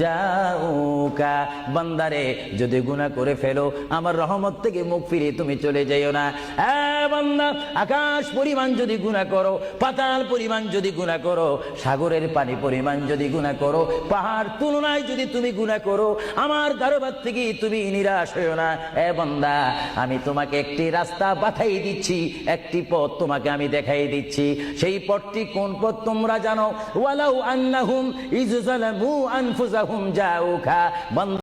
জাউকা বান্দারে, যদি গুনাহ করে ফেলো, আমার রহমত থেকে মুখ ফিরিয়ে তুমি চলে যাইও না। বান্দা, আকাশ পরিমাণ যদি গুনাহ করো, পাতাল পরিমাণ যদি গুনাহ করো, সাগরের পানি পরিমাণ যদি গুনাহ করো, পাহাড় তুলনায় যদি তুমি গুনাহ করো, আমার দরবার থেকে তুমি নিরাশ হইও না। এ বান্দা, আমি তোমাকে একটি রাস্তা পাঠাই দিচ্ছি, একটি পথ তোমাকে আমি দেখাই দিচ্ছি। সেই পথটি কোন পথ তোমরা জানো? ওয়ালাউ আন্নাহুম ইজ জালামু আনফুসাহুম জাউকা